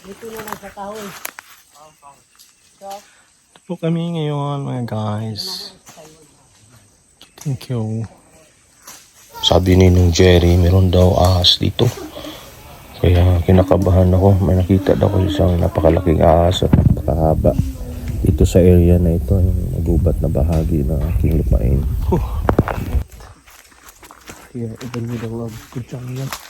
Dito na lang sa Ito po kami ngayon mga guys. Thank you. Sabi ni nung Jerry, meron daw ahas dito. Kaya kinakabahan ako. May nakita daw ko isang napakalaking ahas at napakahaba. Dito sa area na ito, yung nagubat na bahagi ng aking lupain. Here in the middle of the jungle.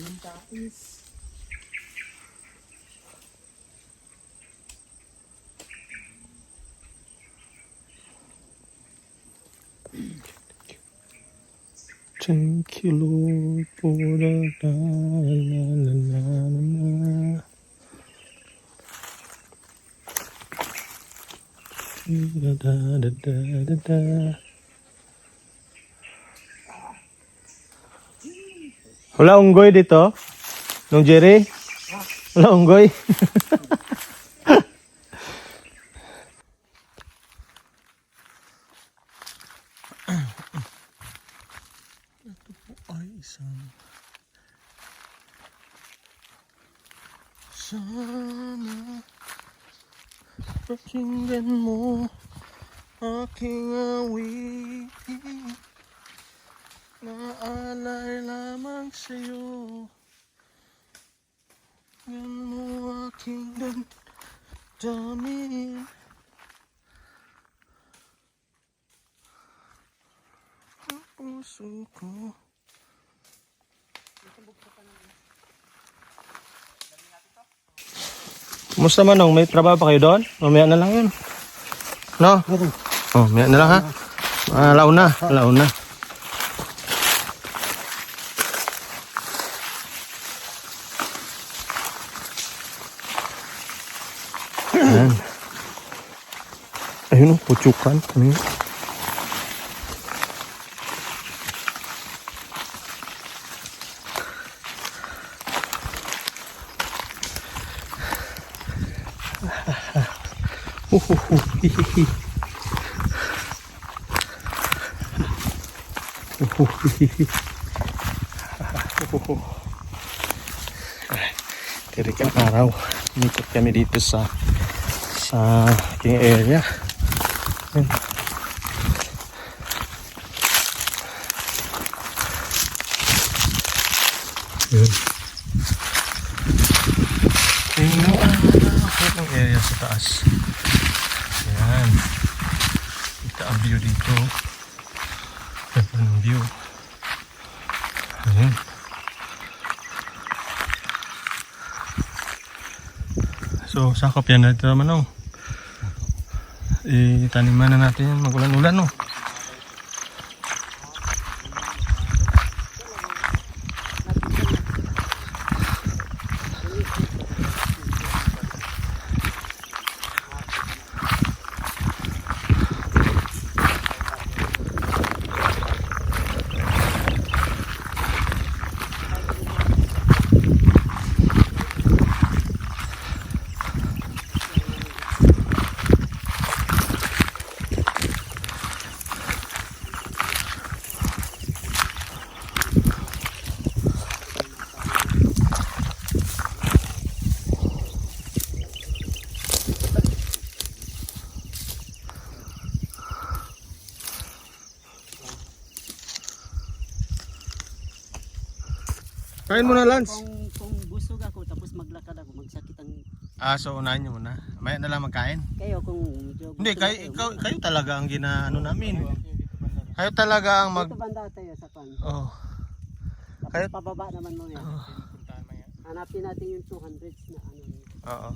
Binta is Thank you, Lord, for the la la la la la. Da da da da da da. Wala unggoy dito? Nung Jerry? Wala unggoy? ay isang sana pakinggan mo aking awitin na alay lamang sa'yo yan mo aking damdamin ang puso ko Kumusta manong? May trabaho pa kayo doon? Mamaya na lang yun. No? Oh, mamaya na lang ha. Ah, laon na. Ayan. Ayun oh, puchukan. Ano yun? Ay, Tirik ang araw. Umikot kami dito sa sa aking area. Ayan. Yun. Tingnan ang area sa taas. Ayan. Kita ang view dito. Ganda ng view. Ayan. So, sakop yan natin naman oh. Itaniman na natin yan. Magulan-ulan oh. Kain mo na, Lance. kung, kung busog ako tapos maglakad ako, magsakit ang Ah, so unahin nyo muna. Maya na lang magkain. kayo kung medyo Hindi, gusto kayo, na ikaw, kayo talaga ang ginaano namin. Kayo talaga ang mag... Dito banda tayo sa pan. Oh. Tapos Kayo- pababa naman mo yan. Oh. Hanapin natin yung 200s na ano. Oo.